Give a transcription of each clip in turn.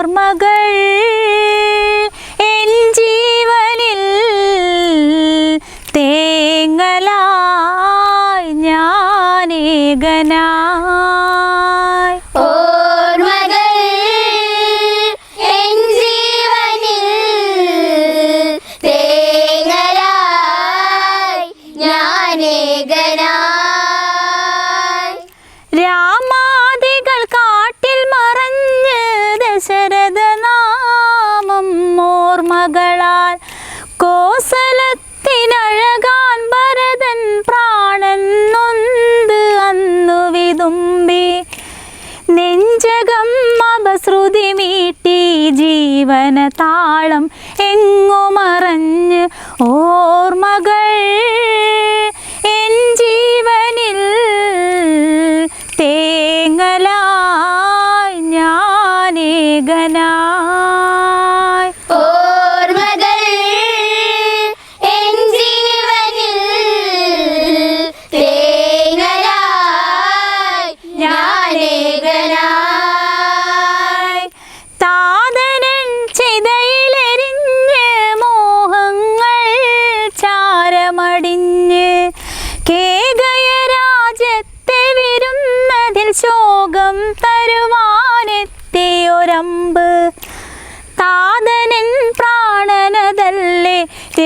ഓർമ്മകൾ എൻ ജീവനിൽ തേങ്ങലായി ഞാനേകനായി കോസലത്തിനഴകാൻ ഭരതൻ പ്രാണൻ നൊന്ത് അന്നു വിതുമ്പി. നെഞ്ചകം അപശ്രുതി മീട്ടി ജീവന താളം എങ്ങു മറഞ്ഞ് ഓർമ്മകൾ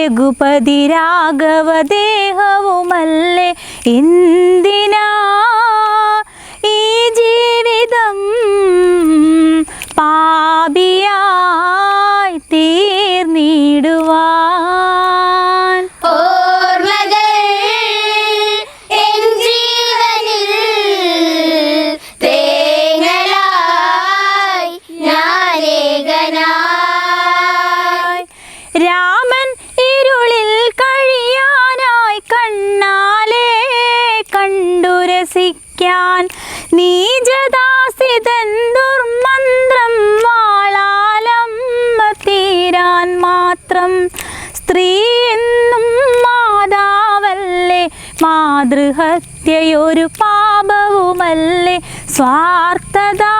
രഘുപതി രാഘവദേഹവുമല്ലേ എന്തിനാ ഈ ജീവിതം പാപിയായി തീർന്നിടുവാൻ? ഓർമ്മകൾ എൻ ജീവനിൽ തേങ്ങലായി ഞാനേകനായി രാമൻ ഇരുളിൽ കഴിയാനായി കണ്ണാലെ കണ്ടുരസിക്കാൻ. നീജദാസിതൻ ദുർമന്ത്രം വാളാലമ്മ തീരാൻ മാത്രം. സ്ത്രീ എന്നും മാതാവല്ലേ മാതൃഹത്യയൊരു പാപവുമല്ലേ. സ്വാർത്ഥതാ